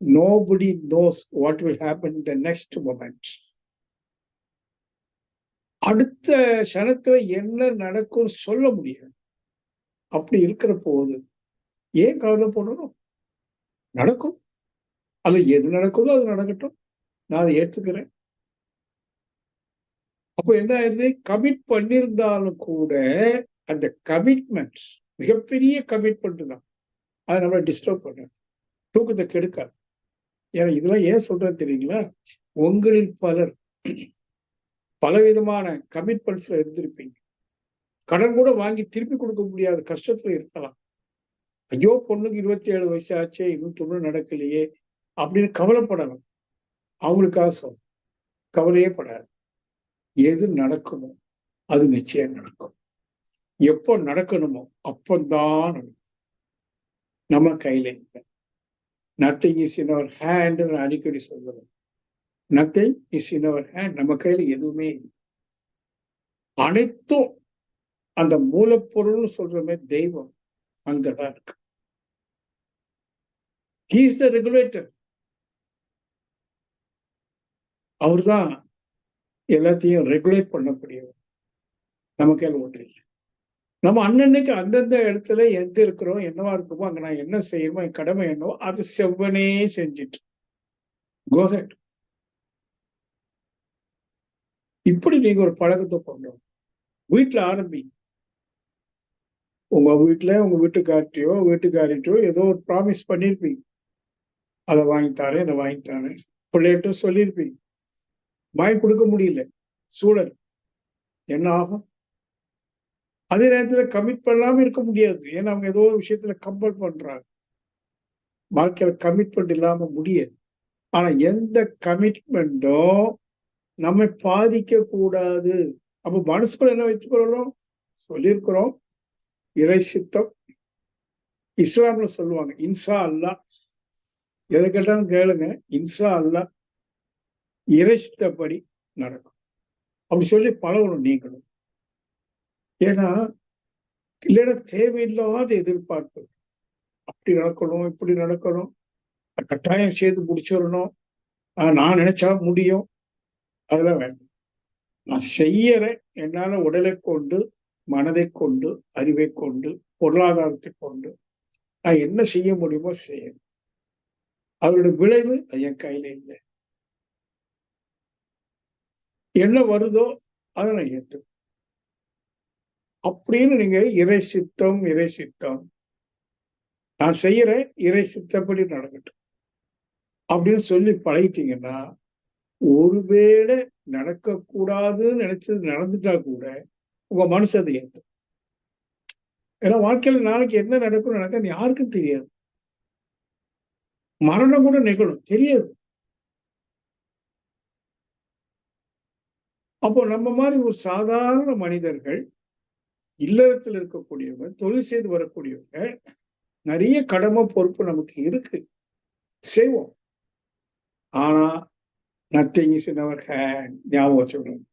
nobody knows what will happen in the next moment. அடுத்த க்ஷணத்துல என்ன நடக்கும்னு சொல்ல முடியாது. அப்படி இருக்கிற போது ஏன் கவலை பண்ணணும் நடக்கும். அது எது நடக்குதோ அது நடக்கட்டும். நான் அதை ஏற்றுக்கிறேன். அப்போ என்ன ஆயிருது கமிட் பண்ணியிருந்தாலும் கூட அந்த கமிட்மெண்ட் மிகப்பெரிய கமிட்மெண்ட் தான். அதை நம்மளை டிஸ்டர்ப் பண்ண. தூக்கத்தை கெடுக்காது. ஏன்னா இதெல்லாம் ஏன் சொல்றது தெரியுங்களா? உங்களில் பலர் பலவிதமான கமிட்மெண்ட்ஸ்ல இருந்திருப்பீங்க. கடன் கூட வாங்கி திருப்பி கொடுக்க முடியாத கஷ்டத்துல இருக்கலாம். ஐயோ பொண்ணுக்கு இருபத்தி ஏழு வயசு ஆச்சே இன்னும் தொண்ணூறு நடக்கலையே அப்படின்னு கவலைப்படணும். அவங்களுக்காக சொல்ல கவலையே படாது. எது நடக்குமோ அது நிச்சயம் நடக்கும். எப்போ நடக்கணுமோ அப்பந்தான் நடக்கும். நம்ம கையில இல்லை nothing is in our hand அடிக்கடி சொல்லுவோம். Nothing is in our hand நம்ம கையில எதுவுமே அனைத்தும் அந்த மூலப்பொருள்னு சொல்றமே தெய்வம். அங்கதான் இருக்கு. ஹீஸ் த ரெகுலேட்டர் அவர் தான் எல்லாத்தையும் ரெகுலேட் பண்ணக்கூடியவர். நம்ம கையில் ஒன்று இல்லை. நம்ம அன்னன்னைக்கு அந்தந்த இடத்துல எங்க இருக்கிறோம் என்னவா இருக்குமோ அங்க நான் என்ன செய்யணுமோ என் கடமை என்னவோ அது செவ்வனே செஞ்சுட்டு கோஹெட் இப்படி நீங்க ஒரு பழக்கத்தை கொண்டு வீட்டுல ஆரம்பி. உங்க வீட்டுல உங்க வீட்டுக்கார்ட்டையோ வீட்டுக்காரிட்டையோ ஏதோ ஒரு ப்ராமிஸ் பண்ணிருப்பீங்க. அதை வாங்கித்தாரேன் இதை வாங்கித்தாரேன். பிள்ளைகிட்ட சொல்லியிருப்பீங்க வாங்கி கொடுக்க முடியல. சூழல். என்ன ஆகும்? அதே நேரத்துல கமிட் பண்ணாமல் இருக்க முடியாது. ஏன்னா அவங்க ஏதோ ஒரு விஷயத்துல கம்பல் பண்றாங்க. வாழ்க்கையில கமிட்மெண்ட் இல்லாம முடியாது. ஆனா எந்த கமிட்மெண்ட்டும் நம்மை பாதிக்க கூடாது. அப்ப மனசுக்குள்ள என்ன வச்சுக்கிறோம் சொல்லியிருக்கிறோம். இறை சித்தம். இஸ்லாம்ல சொல்லுவாங்க இன்சா அல்லா. எதை கேட்டாலும் கேளுங்க இன்சா அல்லா. இறை சித்தப்படி நடக்கும். அப்படி சொல்லி பழகணும் நீங்களும். ஏன்னா இல்லைன்னா தேவையில்லாத எதிர்பார்ப்பு அப்படி நடக்கணும் இப்படி நடக்கணும். கட்டாயம் செய்து முடிச்சிடணும். நான் நினைச்சா முடியும். அதெல்லாம் வேண்டாம். நான் செய்யறேன் என்னால உடலை கொண்டு மனதை கொண்டு அறிவை கொண்டு பொருளாதாரத்தை கொண்டு நான் என்ன செய்ய முடியுமோ செய்யணும். அதோட விளைவு என் கையில இல்லை. என்ன வருதோ அதை நான் ஏற்று அப்படின்னு நீங்க இறை சித்தம் இறை சித்தம். நான் செய்யறேன் இறை சித்தப்படி நடக்கட்டும். அப்படின்னு சொல்லி பழகிட்டீங்கன்னா ஒருவேளை நடக்கக்கூடாதுன்னு நினைச்சது நடந்துட்டா கூட உங்க மனசு அதை ஏற்றும் ஏன்னா வாழ்க்கையில நாளைக்கு என்ன நடக்கும் நடக்க யாருக்கும் தெரியாது. மரணம் கூட நிகழும் தெரியாது. அப்போ நம்ம மாதிரி ஒரு சாதாரண மனிதர்கள் இல்லறத்தில் இருக்கக்கூடியவங்க தொழில் செய்து வரக்கூடியவங்க நிறைய கடமை பொறுப்பு நமக்கு இருக்கு. செய்வோம். ஆனா nothing is in our hand ஞாபகம் வச்சுக்கணும்.